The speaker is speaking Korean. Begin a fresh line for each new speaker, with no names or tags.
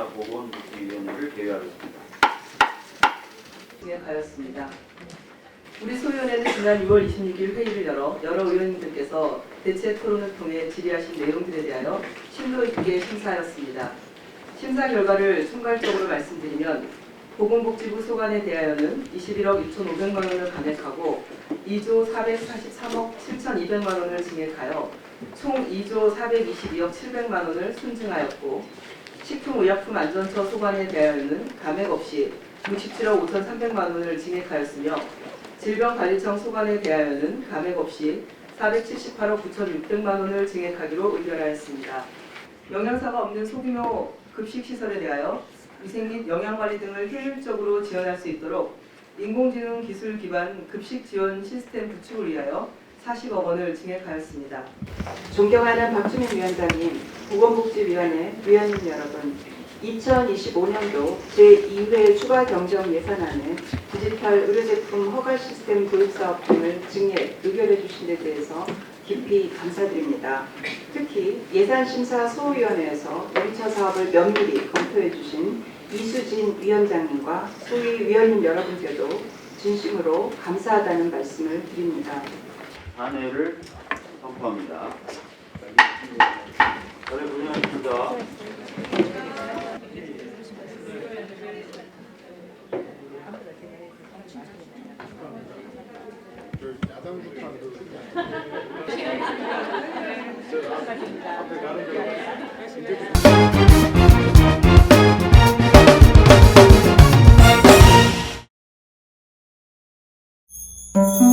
심사보건복지위원회를 개회하였습니다.
진행하였습니다. 우리 소위원회는 지난 6월 26일 회의를 열어 여러 의원님들께서 대체 토론을 통해 질의하신 내용들에 대하여 심도 있게 심사하였습니다. 심사 결과를 총괄적으로 말씀드리면 보건복지부 소관에 대하여는 21억 6,500만 원을 감액하고 2조 443억 7,200만 원을 증액하여 총 2조 422억 700만 원을 순증하였고 식품의약품안전처 소관에 대하여는 감액 없이 67억 5,300만 원을 증액하였으며 질병관리청 소관에 대하여는 감액 없이 478억 9,600만 원을 증액하기로 의결하였습니다. 영양사가 없는 소규모 급식시설에 대하여 위생 및 영양관리 등을 효율적으로 지원할 수 있도록 인공지능 기술 기반 급식 지원 시스템 구축을 위하여 40억 원을 증액하였습니다. 존경하는 박주민 위원장님, 보건복지위원회 위원님 여러분, 2025년도 제2회 추가 경정 예산안에 디지털 의료제품 허가 시스템 도입 사업 등을 증액, 의결해 주신 데 대해서 깊이 감사드립니다. 특히 예산심사 소위원회에서 1차 사업을 면밀히 검토해 주신 이수진 위원장님과 소위 위원님 여러분께도 진심으로 감사하다는 말씀을 드립니다.
단회를 선포합니다. 단회 분양입니다.
야당부터 Música